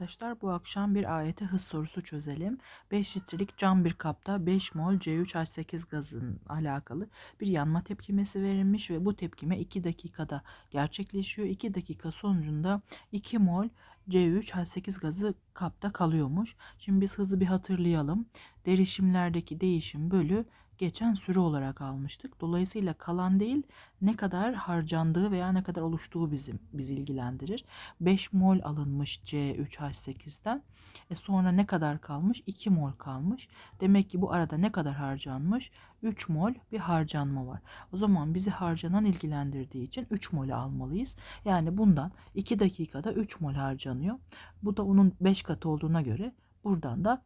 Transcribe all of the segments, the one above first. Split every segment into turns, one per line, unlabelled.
arkadaşlar bu akşam bir ayete hız sorusu çözelim. 5 litrelik cam bir kapta 5 mol C3H8 gazının alakalı bir yanma tepkimesi verilmiş ve bu tepkime 2 dakikada gerçekleşiyor. 2 dakika sonucunda 2 mol C3H8 gazı kapta kalıyormuş. Şimdi biz hızı bir hatırlayalım. Derişimlerdeki değişim bölü geçen süre olarak almıştık. Dolayısıyla kalan değil ne kadar harcandığı veya ne kadar oluştuğu bizim bizi ilgilendirir. 5 mol alınmış C3H8'den. E sonra ne kadar kalmış? 2 mol kalmış. Demek ki bu arada ne kadar harcanmış? 3 mol bir harcanma var. O zaman bizi harcanan ilgilendirdiği için 3 mol'ü almalıyız. Yani bundan 2 dakikada 3 mol harcanıyor. Bu da onun 5 katı olduğuna göre buradan da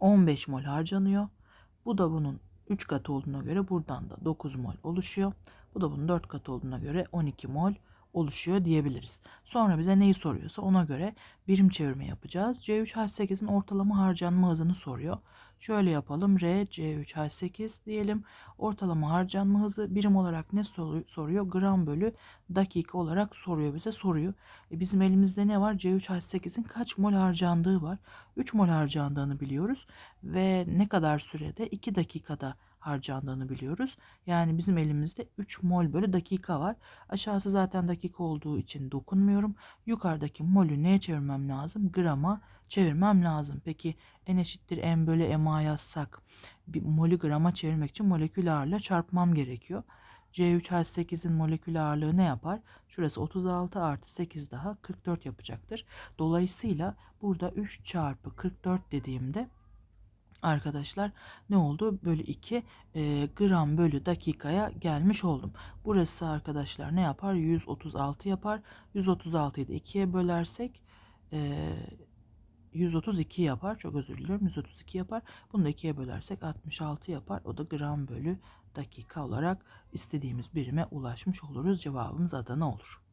15 mol harcanıyor. Bu da bunun 3 katı olduğuna göre buradan da 9 mol oluşuyor. Bu da bunun 4 katı olduğuna göre 12 mol oluşuyor diyebiliriz. Sonra bize neyi soruyorsa ona göre birim çevirme yapacağız. C3H8'in ortalama harcanma hızını soruyor. Şöyle yapalım. R C3H8 diyelim. Ortalama harcanma hızı birim olarak ne soruyor? Gram bölü dakika olarak soruyor bize soruyor. E bizim elimizde ne var? C3H8'in kaç mol harcandığı var. 3 mol harcandığını biliyoruz ve ne kadar sürede? 2 dakikada harcandığını biliyoruz. Yani bizim elimizde 3 mol bölü dakika var. Aşağısı zaten dakika olduğu için dokunmuyorum. Yukarıdaki molü neye çevirmem lazım? Grama çevirmem lazım. Peki n eşittir m bölü ma yazsak bir molü grama çevirmek için molekül ağırlığı çarpmam gerekiyor. C3H8'in molekül ağırlığı ne yapar? Şurası 36 artı 8 daha 44 yapacaktır. Dolayısıyla burada 3 çarpı 44 dediğimde arkadaşlar ne oldu? Bölü 2 e, gram bölü dakikaya gelmiş oldum. Burası arkadaşlar ne yapar? 136 yapar. 136'yı da 2'ye bölersek e, 132 yapar. Çok özür diliyorum. 132 yapar. Bunu da 2'ye bölersek 66 yapar. O da gram bölü dakika olarak istediğimiz birime ulaşmış oluruz. Cevabımız Adana olur.